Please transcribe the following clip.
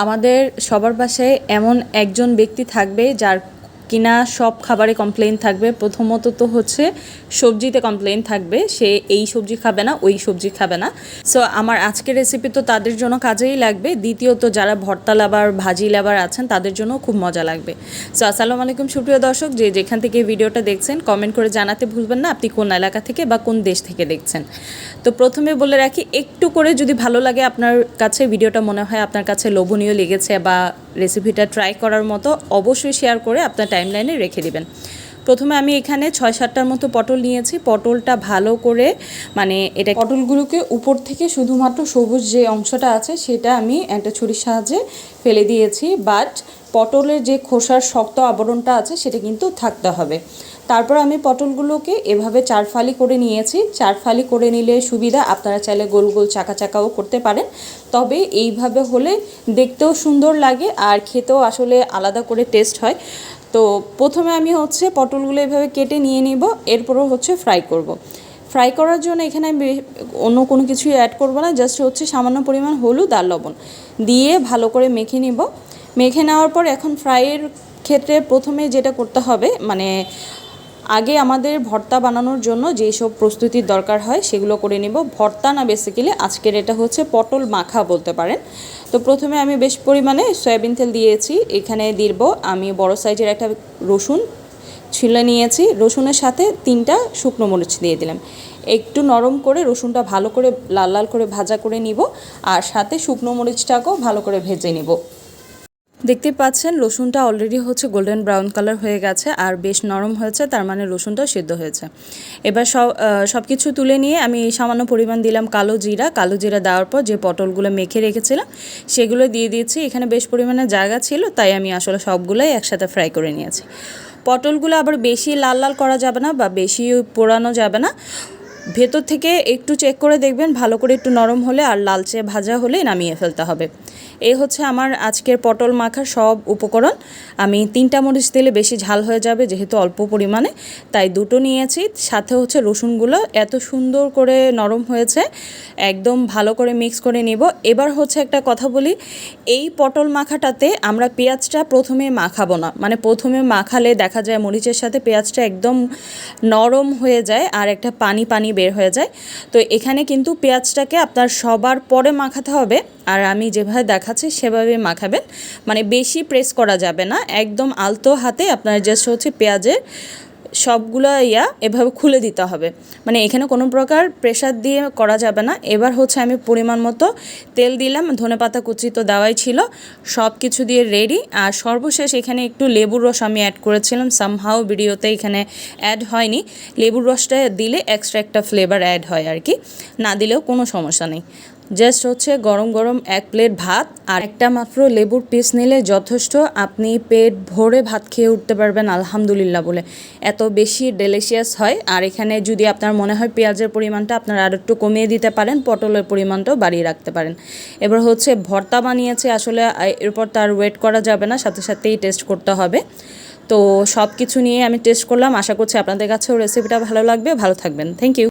আমাদের সবার পাশে এমন একজন ব্যক্তি থাকবে যার কিনা সব খাবারে কমপ্লেন থাকবে। প্রথমত তো হচ্ছে সবজিতে কমপ্লেন থাকবে, সে এই সবজি খাবে না, ওই সবজি খাবে না। সো আমার আজকের রেসিপি তো তাদের জন্য কাজেই লাগবে। দ্বিতীয়ত, যারা ভর্তা লাভার ভাজি লাভার আছেন, তাদের জন্য খুব মজা লাগবে। সো আসসালামু আলাইকুম, সুপ্রিয় দর্শক, যে যেখান থেকে ভিডিওটা দেখছেন কমেন্ট করে জানাতে ভুলবেন না, আপনি কোন এলাকা থেকে বা কোন দেশ থেকে দেখছেন। তো প্রথমে বলে রাখি, একটু করে যদি ভালো লাগে আপনার কাছে ভিডিওটা মনে হয় আপনার কাছে লোভনীয় লেগেছে বা রেসিপিটা ট্রাই করার মতো, অবশ্যই শেয়ার করে আপনার টাইমলাইনে রেখে দিবেন। প্রথমে আমি এখানে ছয় সাতটার মতো পটল নিয়েছি। পটলটা ভালো করে মানে এটা পটলগুলোকে উপর থেকে শুধুমাত্র সবুজ যে অংশটা আছে, সেটা আমি একটা ছুরির সাহায্যে ফেলে দিয়েছি। বাট পটলের যে খোসার শক্ত আবরণটা আছে, সেটা কিন্তু থাকতে হবে। তারপর আমি পটলগুলোকে এভাবে চার ফালি করে নিয়েছি। চার ফালি করে নিলে সুবিধা, আপনারা চাইলে গোল গোল চাকা চাকাও করতে পারেন। তবে এইভাবে হলে দেখতেও সুন্দর লাগে আর খেতেও আসলে আলাদা করে টেস্ট হয়। তো প্রথমে আমি হচ্ছে পটলগুলো এভাবে কেটে নিয়ে নিব, এরপরও হচ্ছে ফ্রাই করব। ফ্রাই করার জন্য এখানে আমি অন্য কোনো কিছুই অ্যাড করব না জাস্ট হচ্ছে সামান্য পরিমাণ হলুদ আর লবণ দিয়ে ভালো করে মেখে নিব মেখে নেওয়ার পর এখন ফ্রাইয়ের ক্ষেত্রে প্রথমে যেটা করতে হবে মানে আগে আমাদের ভর্তা বানানোর জন্য যেই সব প্রস্তুতির দরকার হয় সেগুলো করে নেব। ভর্তা না বেসিক্যালি আজকের এটা হচ্ছে পটল মাখা বলতে পারেন। তো প্রথমে আমি বেশ পরিমাণে সয়াবিন তেল দিয়েছি, এখানে দিব আমি বড় সাইজের একটা রসুন ছিলে নিয়েছি। রসুনের সাথে তিনটা শুকনো মরিচ দিয়ে দিলাম। একটু নরম করে রসুনটা ভালো করে লাল লাল করে ভাজা করে নিব, আর সাথে শুকনো মরিচটাকেও ভালো করে ভেজে নিব। দেখতে পাচ্ছেন, রসুনটা অলরেডি হচ্ছে গোল্ডেন ব্রাউন কালার হয়ে গেছে আর বেশ নরম হয়েছে, তার মানে রসুনটাও সিদ্ধ হয়েছে। এবার সব সব কিছু তুলে নিয়ে আমি সামান্য পরিমাণ দিলাম কালো জিরা। কালো জিরা দেওয়ার পর যে পটলগুলো মেখে রেখেছিলাম, সেগুলো দিয়ে দিয়েছি। এখানে বেশ পরিমাণে জায়গা ছিল, তাই আমি আসলে সবগুলোই একসাথে ফ্রাই করে নিয়েছি। পটলগুলো আবার বেশি লাল লাল করা যাবে না বা বেশি পোড়ানো যাবে না। ভেতর থেকে একটু চেক করে দেখবেন, ভালো করে একটু নরম হলে আর লালচে ভাজা হলে নামিয়ে ফেলতে হবে। এই হচ্ছে আমার আজকের পটল মাখার সব উপকরণ। আমি তিনটা মরিচ দিলে বেশি ঝাল হয়ে যাবে যেহেতু অল্প পরিমাণে, তাই দুটো নিয়েছি। সাথে হচ্ছে রসুনগুলো এত সুন্দর করে নরম হয়েছে, একদম ভালো করে মিক্স করে নিব। এবার হচ্ছে একটা কথা বলি, এই পটল মাখাটাতে আমরা পেঁয়াজটা প্রথমে মাখাবো না। মানে প্রথমে মাখালে দেখা যায় মরিচের সাথে পেঁয়াজটা একদম নরম হয়ে যায় আর একটা পানি পানি বের হয়ে যায়। তো এখানে কিন্তু পেঁয়াজটাকে আপনার সবার পরে মাখাতে হবে। আর আমি যেভাবে দেখাচ্ছি সেভাবে মাখাবেন। মানে বেশি প্রেস করা যাবে না। একদম আলতো হাতে আপনার জাস্ট হচ্ছে পেঁয়াজের সবগুলো ইয়া এভাবে খুলে দিতে হবে। মানে এখানে কোনো প্রকার প্রেশার দিয়ে করা যাবে না। এবার হচ্ছে আমি পরিমাণ মতো তেল দিলাম ধনেপাতা কুচি তো দেওয়াই ছিল। সব কিছু দিয়ে রেডি আর সর্বশেষ এখানে একটু লেবুর রস আমি অ্যাড করেছিলাম। সামহাও ভিডিওতে এখানে অ্যাড হয়নি। লেবুর রসটা দিলে এক্সট্রা একটা ফ্লেভার অ্যাড হয় আর কি। না দিলেও কোনো সমস্যা নেই। জাস্ট হচ্ছে গরম গরম এক প্লেট ভাত আর একটা মাত্র লেবুর পিস নিলে যথেষ্ট। আপনি পেট ভরে ভাত খেয়ে উঠতে পারবেন, আলহামদুলিল্লাহ বলে। এত বেশি ডেলিশিয়াস হয়। আর এখানে যদি আপনার মনে হয় পেঁয়াজের পরিমাণটা আপনারা আর একটু কমিয়ে দিতে পারেন, পটলের পরিমাণটাও বাড়িয়ে রাখতে পারেন। এবার হচ্ছে ভর্তা বানিয়েছে, আসলে এরপর তার ওয়েট করা যাবে না, সাথে সাথেই টেস্ট করতে হবে। তো সব কিছু নিয়ে আমি টেস্ট করলাম, আশা করছি আপনাদের কাছেও রেসিপিটা ভালো লাগবে। ভালো থাকবেন। Thank you